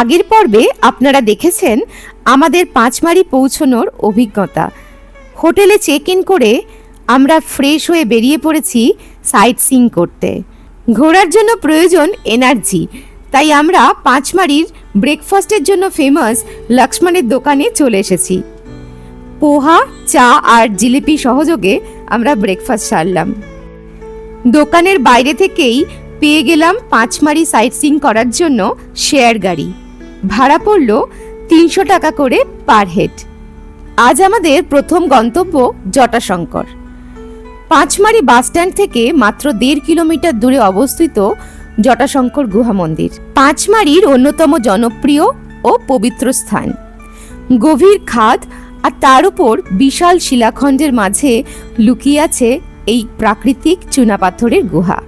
আগের পর্বে আপনারা দেখেছেন আমাদের পাঁচমারি পৌঁছনোর অভিজ্ঞতা। হোটেলে চেক ইন করে আমরা ফ্রেশ হয়ে বেরিয়ে পড়েছি সাইট সিং করতে। ঘোরার জন্য প্রয়োজন এনার্জি তাই আমরা পাঁচমারির ব্রেকফাস্টের জন্য ফেমাস লক্ষ্মণের দোকানে চলে এসেছি। পোহা, চা আর জিলিপি সহযোগে আমরা ব্রেকফাস্ট সারলাম। দোকানের বাইরে থেকেই পেয়ে গেলাম পাঁচমারি সাইট সিং করার জন্য শেয়ার গাড়ি। ভাড়া পড়ল তিনশো টাকা করে পার হেড। আজ আমাদের প্রথম গন্তব্য জটাশঙ্কর। পাঁচমারি বাসস্ট্যান্ড থেকে মাত্র দেড় কিলোমিটার দূরে অবস্থিত জটাশঙ্কর গুহা মন্দির। পাঁচমারির অন্যতম জনপ্রিয় ও পবিত্র স্থান। গভীর খাদ আর তার উপর বিশাল শিলাখণ্ডের মাঝে লুকিয়ে আছে এই প্রাকৃতিক চুনাপাথরের গুহা।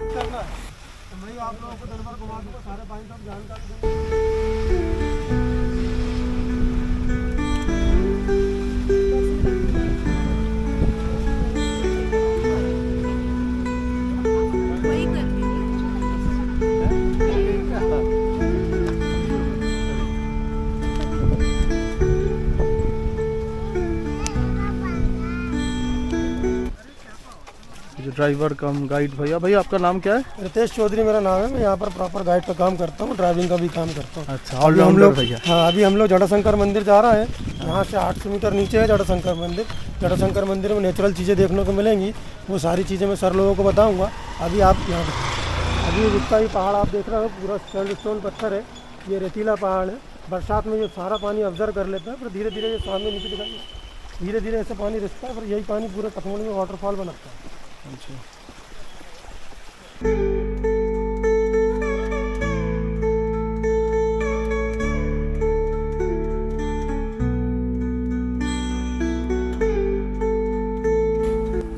ड्राइवर कम गाइड भैया। भैया आपका नाम क्या है? रितेश चौधरी मेरा नाम है। मैं यहाँ पर प्रॉपर गाइड का काम करता हूँ। ड्राइविंग का भी काम करता हूँ। अच्छा अभी हम लोग भैया। हाँ अभी हम लोग जटाशंकर मंदिर जा रहे हैं। यहाँ से आठ सौ मीटर नीचे है जटाशंकर मंदिर। जटाशंकर मंदिर में नेचुरल चीज़ें देखने को मिलेंगी। वो सारी चीज़ें मैं सर लोगों को बताऊँगा। अभी आप यहाँ अभी जितना भी पहाड़ आप देख रहे हो पूरा सैंड स्टोन पत्थर है। ये रेतीला पहाड़ है। बरसात में ये सारा पानी ऑब्ज़र्व कर लेता है फिर धीरे धीरे ये सामने नीचे दिखाई धीरे धीरे ऐसे पानी रिसता है फिर यही पानी पूरे पथमढ़ी में वाटरफॉल बनाता है।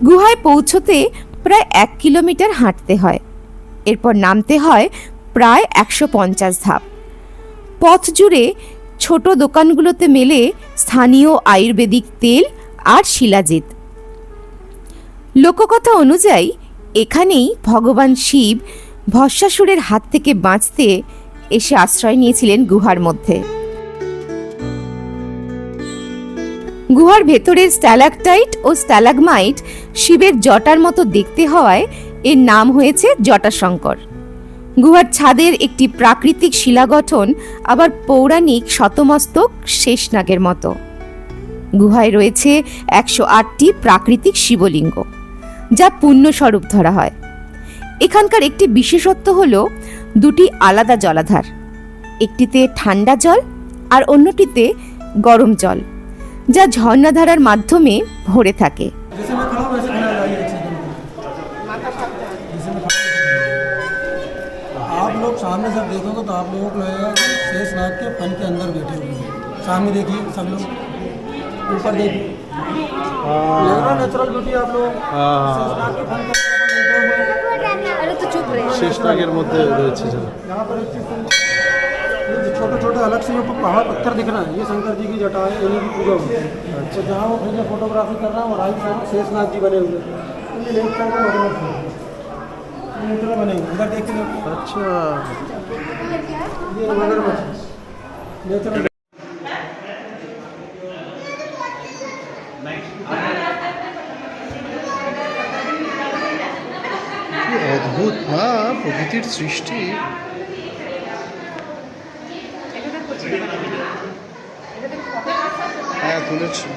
গুহায় পৌঁছতে প্রায় এক কিলোমিটার হাঁটতে হয়। এরপর নামতে হয় প্রায় একশো পঞ্চাশ ধাপ। পথ জুড়ে ছোট দোকানগুলোতে মেলে স্থানীয় আয়ুর্বেদিক তেল আর শিলাজিৎ। লোককথা অনুযায়ী, এখানেই ভগবান শিব ভস্মাসুরের হাত থেকে বাঁচতে এসে আশ্রয় নিয়েছিলেন গুহার মধ্যে। গুহার ভেতরের স্ট্যালাকটাইট ও স্ট্যালাগমাইট শিবের জটার মতো দেখতে হওয়ায় এর নাম হয়েছে জটাশঙ্কর। গুহার ছাদের একটি প্রাকৃতিক শিলা গঠন আবার পৌরাণিক শতমস্তক শেষনাগের মতো। গুহায় রয়েছে একশো আটটি প্রাকৃতিক শিবলিঙ্গ। যা পুণ্যস্বরূপ ধরা হয় এখানকার একটি বিশেষত্ব হল দুটি আলাদা জলাধার একটিতে ঠান্ডা জল আর অন্যটিতে গরম জল যা ঝর্ণাধারার মাধ্যমে ভরে থাকে जैसे मैं खड़ा हूँ वैसे खड़ा जाइए एक सेकंड जैसे मैं खड़ा हूँ। आप लोग सामने जब देखोगे तो आप लोगों को लगेगा कि शेष नाग के फन के अंदर बैठे हुए हैं सामने देखिए सब लोग ऊपर देखिए लग रहा नेचुरल ब्यूटी आप लोग शेष नाग के फन के अंदर अपन बैठे हुए हैं শেষনাগের মধ্যে রয়েছে যারা यहाँ पर एक चीज़ सुन- ये जो छोटे छोटे अलग से जो पहाड़ पत्थर दिख रहा है ये शंकर जी की जटा है इन्हीं की पूजा होती है तो जहाँ वो भैया फोटोग्राफी कर रहा है वो राइट साइड शेषनाथ जी बने हुए हैं तो ये लेफ्ट साइड में मगरमच्छ है ये नेचुरल बने हुए हैं। उधर देखते हैं अच्छा ये मगरमच्छ नेचुरल প্রকৃতির সৃষ্টি। হ্যাঁ তুলেছিল।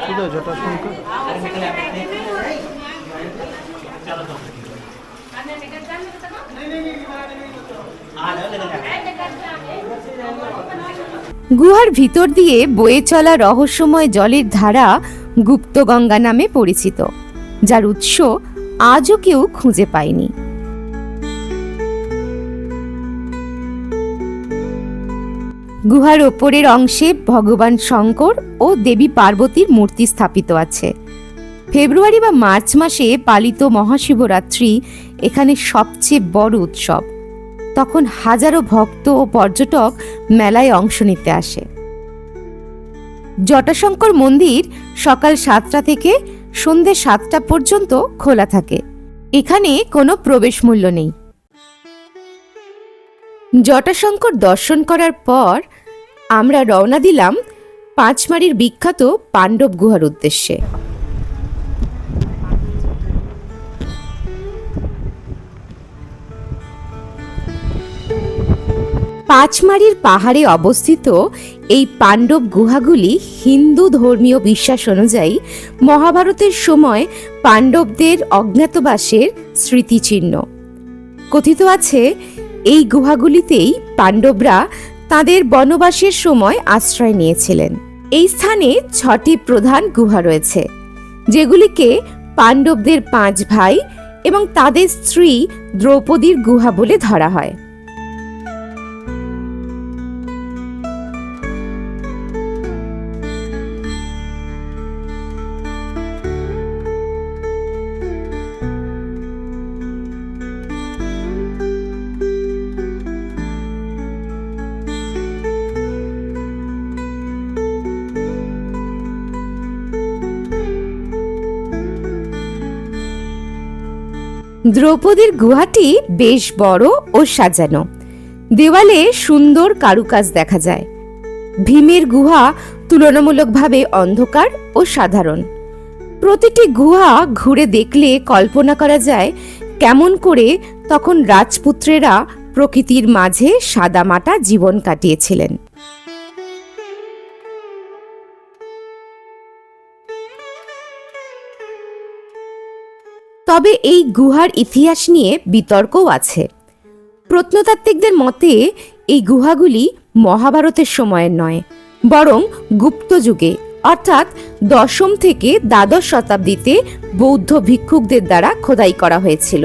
কোথায় জটাশঙ্কর গুহার ভিতর দিয়ে বয়ে চলা রহস্যময় জলের ধারা গুপ্তগঙ্গা নামে পরিচিত যার উৎস আজও কেউ খুঁজে পায়নি। গুহার ওপরের অংশে ভগবান শঙ্কর ও দেবী পার্বতীর মূর্তি স্থাপিত আছে। ফেব্রুয়ারি বা মার্চ মাসে পালিত মহাশিবরাত্রি এখানে সবচেয়ে বড় উৎসব। তখন হাজারো ভক্ত ও পর্যটক মেলায় অংশ নিতে আসে। জটাশঙ্কর মন্দির সকাল সাতটা থেকে সন্ধে সাতটা পর্যন্ত খোলা থাকে। এখানে কোনো প্রবেশ মূল্য নেই। জটাশঙ্কর দর্শন করার পর আমরা রওনা দিলাম পাঁচমারির বিখ্যাত পাণ্ডব গুহার উদ্দেশ্যে। পাঁচমারির পাহাড়ে অবস্থিত এই পাণ্ডব গুহাগুলি হিন্দু ধর্মীয় বিশ্বাস অনুযায়ী মহাভারতের সময় পাণ্ডবদের অজ্ঞাতবাসের স্মৃতিচিহ্ন। কথিত আছে, এই গুহাগুলিতেই পাণ্ডবরা তাদের বনবাসের সময় আশ্রয় নিয়েছিলেন। এই স্থানে ছটি প্রধান গুহা রয়েছে, যেগুলিকে পাণ্ডবদের পাঁচ ভাই এবং তাদের স্ত্রী দ্রৌপদীর গুহা বলে ধরা হয়। দ্রৌপদীর গুহাটি বেশ বড় ও সাজানো। দেওয়ালে সুন্দর কারুকাজ দেখা যায়। ভীমের গুহা তুলনামূলকভাবে অন্ধকার ও সাধারণ। প্রতিটি গুহা ঘুরে দেখলে কল্পনা করা যায়, কেমন করে তখন রাজপুত্রেরা প্রকৃতির মাঝে সাদামাটা জীবন কাটিয়েছিলেন। তবে এই গুহার ইতিহাস নিয়ে বিতর্কও আছে। প্রত্নতাত্ত্বিকদের মতে, এই গুহাগুলি মহাভারতের সময়ের নয়, বরং গুপ্ত যুগে, অর্থাৎ দশম থেকে দ্বাদশ শতাব্দীতে বৌদ্ধ ভিক্ষুকদের দ্বারা খোদাই করা হয়েছিল।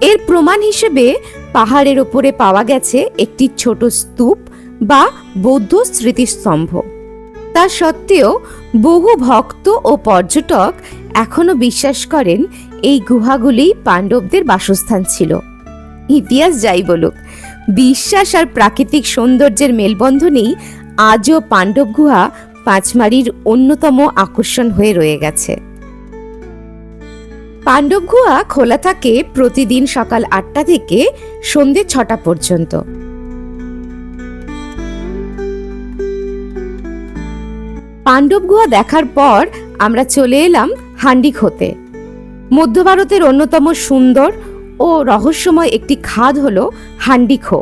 এর প্রমাণ হিসেবে পাহাড়ের ওপরে পাওয়া গেছে একটি ছোট স্তূপ বা বৌদ্ধ স্মৃতিস্তম্ভ। তা সত্ত্বেও বহু ভক্ত ও পর্যটক এখনও বিশ্বাস করেন এই গুহাগুলি পাণ্ডবদের বাসস্থান ছিল। ইতিহাস যাই বলুক, বিশ্বাস আর প্রাকৃতিক সৌন্দর্যের মেলবন্ধনেই আজও পাণ্ডব গুহা পাঁচমারির অন্যতম আকর্ষণ হয়ে রয়ে গেছে। পাণ্ডব গুহা খোলা থাকে প্রতিদিন সকাল আটটা থেকে সন্ধে ছটা পর্যন্ত। পাণ্ডব গুহা দেখার পর আমরা চলে এলাম হান্ডিখোতে মধ্য ভারতের অন্যতম সুন্দর ও রহস্যময় একটি খাদ হল হান্ডিখো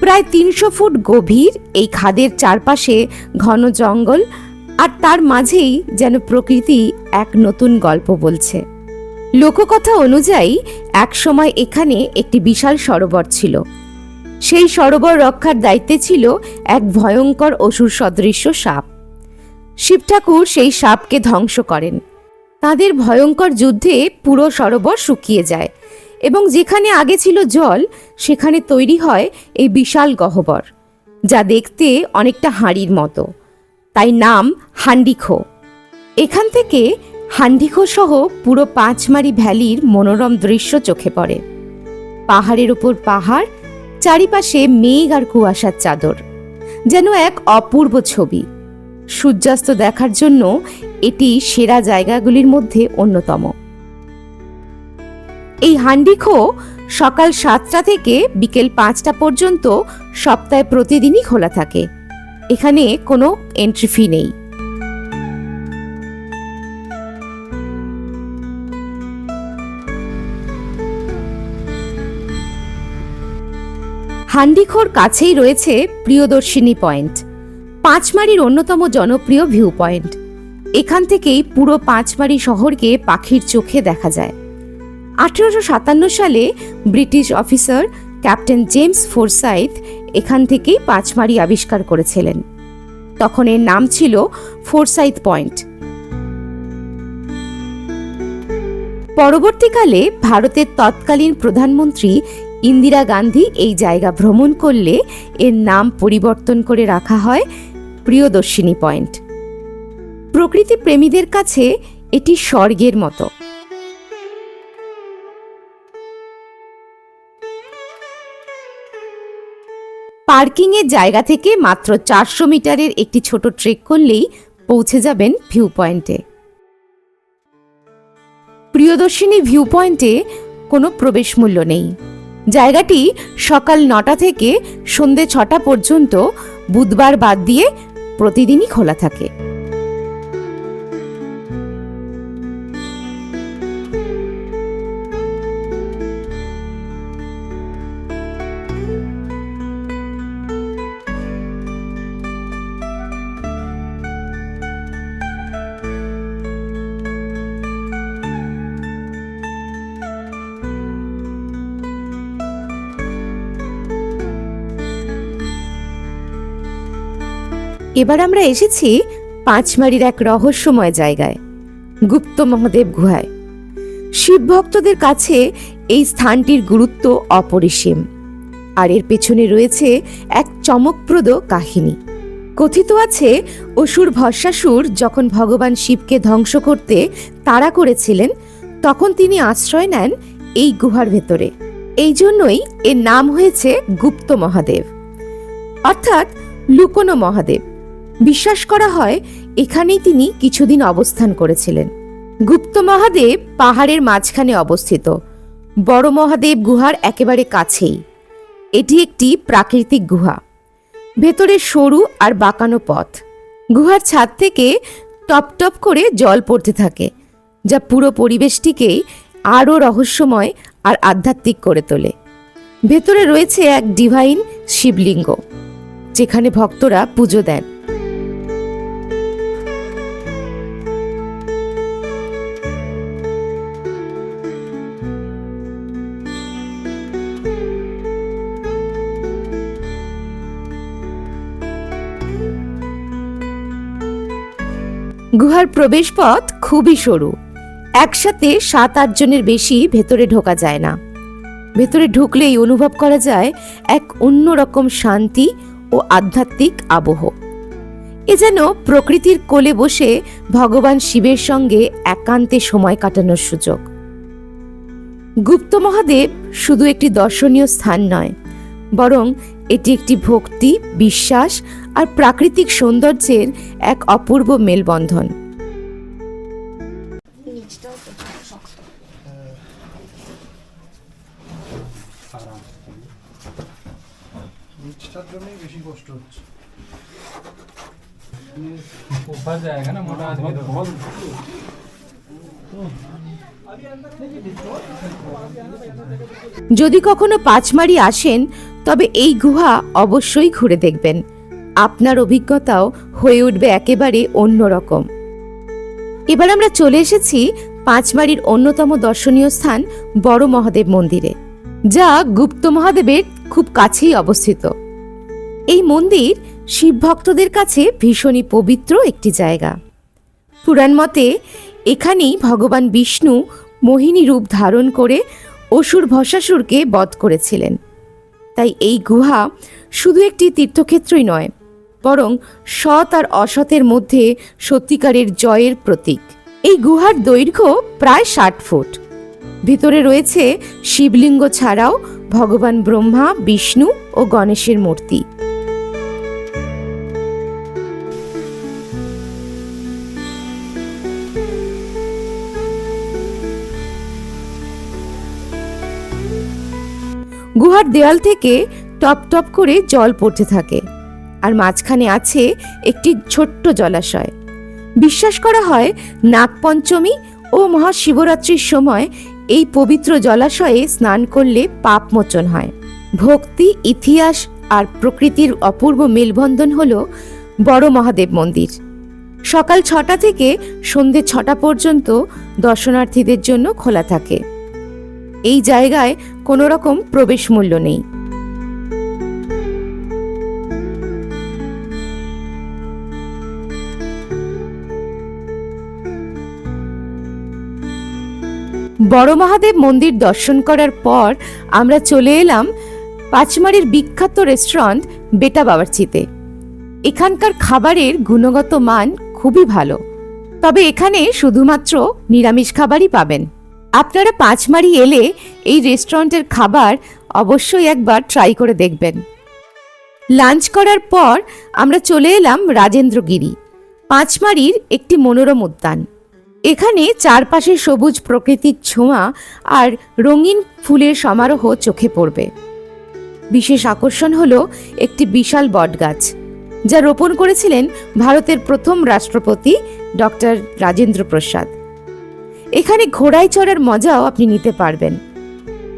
প্রায় তিনশো ফুট গভীর এই খাদের চারপাশে ঘন জঙ্গল আর তার মাঝেই যেন প্রকৃতি এক নতুন গল্প বলছে। লোককথা অনুযায়ী একসময় এখানে একটি বিশাল সরোবর ছিল। সেই সরোবর রক্ষার দায়িত্বে ছিল এক ভয়ঙ্কর অসুর সদৃশ্য সাপ। শিব ঠাকুর সেই সাপকে ধ্বংস করেন। তাদের ভয়ঙ্কর যুদ্ধে পুরো সরোবর শুকিয়ে যায় এবং যেখানে আগে ছিল জল, সেখানে তৈরি হয় এই বিশাল গহ্বর, যা দেখতে অনেকটা হাঁড়ির মতো। তাই নাম হান্ডিখো। এখান থেকে হান্ডিখো সহ পুরো পাঁচমারি ভ্যালির মনোরম দৃশ্য চোখে পড়ে। পাহাড়ের ওপর পাহাড়, চারিপাশে মেঘ আর কুয়াশার চাদর, যেন এক অপূর্ব ছবি। সূর্যাস্ত দেখার জন্য এটি সেরা জায়গাগুলির মধ্যে অন্যতম। এই হান্ডিখো সকাল সাতটা থেকে বিকেল পাঁচটা পর্যন্ত সপ্তাহে প্রতিদিনই খোলা থাকে। এখানে কোনো এন্ট্রি ফি নেই। হান্ডিখোর কাছেই রয়েছে প্রিয়দর্শিনী পয়েন্ট, পাঁচমারির অন্যতম জনপ্রিয় ভিউ পয়েন্ট। এখান থেকেই পুরো পাঁচমারি শহরকে পাখির চোখে দেখা যায়। আঠেরোশো সাতান্ন সালে British officer captain James Forsyth এখান থেকেই পাঁচমারি আবিষ্কার করেছিলেন। তখন এর নাম ছিল ফোরসাইথ পয়েন্ট। পরবর্তীকালে ভারতের তৎকালীন প্রধানমন্ত্রী ইন্দিরা গান্ধী এই জায়গা ভ্রমণ করলে এর নাম পরিবর্তন করে রাখা হয় প্রিয়দর্শিনী পয়েন্ট। প্রকৃতি প্রেমীদের কাছে এটি স্বর্গের মতো। পার্কিংয়ের জায়গা থেকে মাত্র চারশো মিটারের একটি ছোট ট্রেক করলেই পৌঁছে যাবেন ভিউ পয়েন্টে প্রিয়দর্শিনী ভিউ পয়েন্টে কোনো প্রবেশ মূল্য নেই। জায়গাটি সকাল নটা থেকে সন্ধে ছটা পর্যন্ত বুধবার বাদ দিয়ে প্রতিদিনই খোলা থাকে। এবার আমরা এসেছি পাঁচমারির এক রহস্যময় জায়গায়, গুপ্ত মহাদেব গুহায়। শিব ভক্তদের কাছে এই স্থানটির গুরুত্ব অপরিসীম, আর এর পেছনে রয়েছে এক চমকপ্রদ কাহিনী। কথিত আছে, অসুর ভস্মাসুর যখন ভগবান শিবকে ধ্বংস করতে তাড়া করেছিলেন, তখন তিনি আশ্রয় নেন এই গুহার ভেতরে। এই জন্যই এর নাম হয়েছে গুপ্ত মহাদেব। অর্থাৎ লুকোনো মহাদেব। বিশ্বাস করা হয়, এখানেই তিনি কিছুদিন অবস্থান করেছিলেন। গুপ্ত মহাদেব পাহাড়ের মাঝখানে অবস্থিত। বড় মহাদেব গুহার একেবারে কাছেই। এটি একটি প্রাকৃতিক গুহা। ভেতরে সরু আর বাঁকানো পথ। গুহার ছাদ থেকে টপ টপ করে জল পড়তে থাকে, যা পুরো পরিবেশটিকেই আরও রহস্যময় আর আধ্যাত্মিক করে তোলে। ভেতরে রয়েছে এক ডিভাইন শিবলিঙ্গ, যেখানে ভক্তরা পুজো দেন। গুহার প্রবেশপথ খুবই সরু। একসাথে সাত, আট জনের বেশি ভেতরে ঢোকা যায় না। ভেতরে ঢুকলেই অনুভব করা যায় এক অন্যরকম শান্তি ও আধ্যাত্মিক আবহ। এ যেন প্রকৃতির কোলে বসে ভগবান শিবের সঙ্গে একান্তে সময় কাটানোর সুযোগ। গুপ্ত মহাদেব শুধু একটি দর্শনীয় স্থান নয়, বরং এটি একটি ভক্তি, বিশ্বাস আর প্রাকৃতিক সৌন্দর্যের এক অপূর্ব মেলবন্ধন। যদি কখনো পাঁচমারি আসেন তবে এই গুহা অবশ্যই ঘুরে দেখবেন। আপনার অভিজ্ঞতাও হয়ে উঠবে একেবারে অন্যরকম। এবার আমরা চলে এসেছি পাঁচমারির অন্যতম দর্শনীয় স্থান বড় মহাদেব মন্দিরে, যা গুপ্ত মহাদেবের খুব কাছেই অবস্থিত। এই মন্দির শিব ভক্তদের কাছে ভীষণই পবিত্র একটি জায়গা। পুরাণ মতে এখানেই ভগবান বিষ্ণু মোহিনী রূপ ধারণ করে অসুর ভসাসুরকে বধ করেছিলেন। তাই এই গুহা শুধু একটি তীর্থক্ষেত্রই নয় বরং সৎ আর অসতের মধ্যে সত্যিকারের জয়ের প্রতীক। এই গুহার দৈর্ঘ্য প্রায় ষাট ফুট। ভিতরে রয়েছে শিবলিঙ্গ ছাড়াও ভগবান ব্রহ্মা, বিষ্ণু ও গণেশের মূর্তি। গুহার দেয়াল থেকে টপ টপ করে জল পড়তে থাকে। আর মাঝখানে আছে একটি ছোট্ট জলাশয়। বিশ্বাস করা হয় নাগপঞ্চমী ও মহাশিবরাত্রির সময় এই পবিত্র জলাশয়ে স্নান করলে পাপ মোচন হয়। ভক্তি, ইতিহাস আর প্রকৃতির অপূর্ব মেলবন্ধন হল বড় মহাদেব মন্দির। সকাল ছটা থেকে সন্ধে ছটা পর্যন্ত দর্শনার্থীদের জন্য খোলা থাকে। এই জায়গায় কোনো রকম প্রবেশ মূল্য নেই। বড় মহাদেব মন্দির দর্শন করার পর আমরা চলে এলাম পাঁচমারির বিখ্যাত রেস্টুরেন্ট বেটা বাবারচিতে। এখানকার খাবারের গুণগত মান খুবই ভালো। তবে এখানে শুধুমাত্র নিরামিষ খাবারই পাবেন। আপনারা পাঁচমারি এলে এই রেস্টুরেন্টের খাবার অবশ্যই একবার ট্রাই করে দেখবেন। লাঞ্চ করার পর আমরা চলে এলাম রাজেন্দ্রগিরি, পাঁচমারির একটি মনোরম উদ্যান। এখানে চারপাশে সবুজ প্রকৃতির ছোঁয়া আর রঙিন ফুলের সমারোহ চোখে পড়বে। বিশেষ আকর্ষণ হলো একটি বিশাল বটগাছ, যা রোপণ করেছিলেন ভারতের প্রথম রাষ্ট্রপতি ডক্টর রাজেন্দ্র প্রসাদ। এখানে ঘোড়ায় চড়ার মজাও আপনি নিতে পারবেন।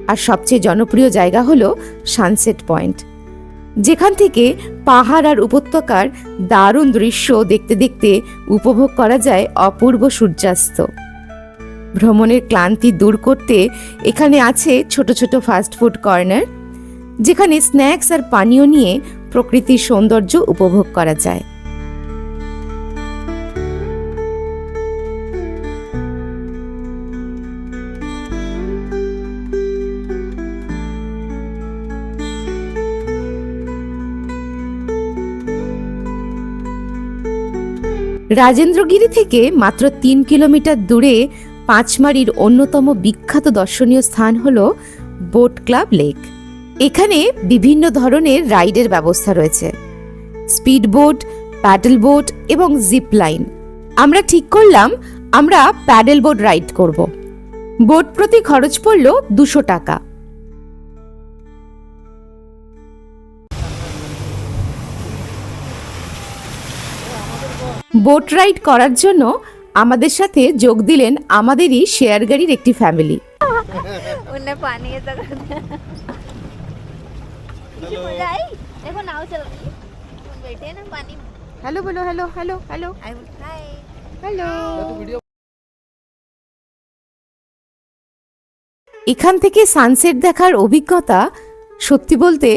আর সবচেয়ে জনপ্রিয় জায়গা হলো সানসেট পয়েন্ট। যেখান থেকে পাহাড় আর উপত্যকার দারুণ দৃশ্য দেখতে দেখতে উপভোগ করা যায় অপূর্ব সূর্যাস্ত। ভ্রমণের ক্লান্তি দূর করতে এখানে আছে ছোট ছোট ফাস্টফুড কর্নার যেখানে স্ন্যাক্স আর পানীয় নিয়ে প্রকৃতির সৌন্দর্য উপভোগ করা যায়। রাজেন্দ্রগিরি থেকে মাত্র তিন কিলোমিটার দূরে পাঁচমারির অন্যতম বিখ্যাত দর্শনীয় স্থান হল বোট ক্লাব লেক। এখানে বিভিন্ন ধরনের রাইডের ব্যবস্থা রয়েছে। স্পিড বোট প্যাডেল বোট এবং জিপ লাইন আমরা ঠিক করলাম, আমরা প্যাডেল বোট রাইড করব। বোট প্রতি খরচ পড়ল দুশো টাকা। বোট রাইড করার জন্য আমাদের সাথে যোগ দিলেন আমাদেরই শেয়ার গাড়ির একটি family hello hello hello hello hello এখান থেকে সানসেট দেখার অভিজ্ঞতা সত্যি বলতে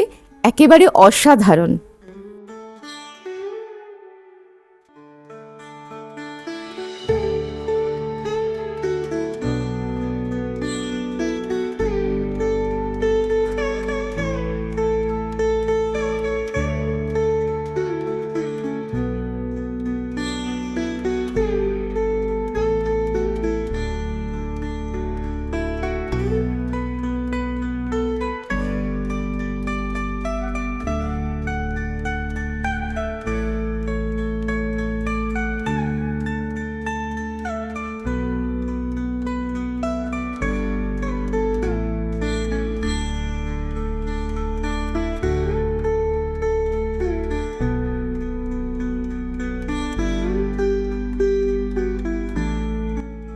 একেবারে অসাধারণ।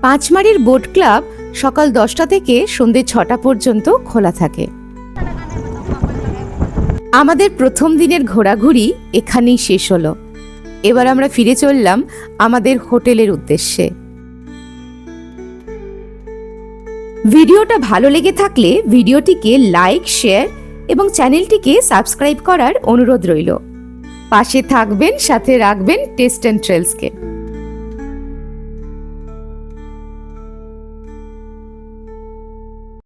পাঁচমারির বোট ক্লাব সকাল দশটা থেকে সন্ধে ছটা পর্যন্ত খোলা থাকে। আমাদের প্রথম দিনের ঘোরাঘুরি এখানেই শেষ হলো। এবার আমরা ফিরে চললাম আমাদের হোটেলের উদ্দেশ্যে। ভিডিওটা ভালো লেগে থাকলে ভিডিওটিকে লাইক, শেয়ার এবং চ্যানেলটিকে সাবস্ক্রাইব করার অনুরোধ রইল। পাশে থাকবেন, সাথে রাখবেন টেস্ট অ্যান্ড ট্রেলসকে।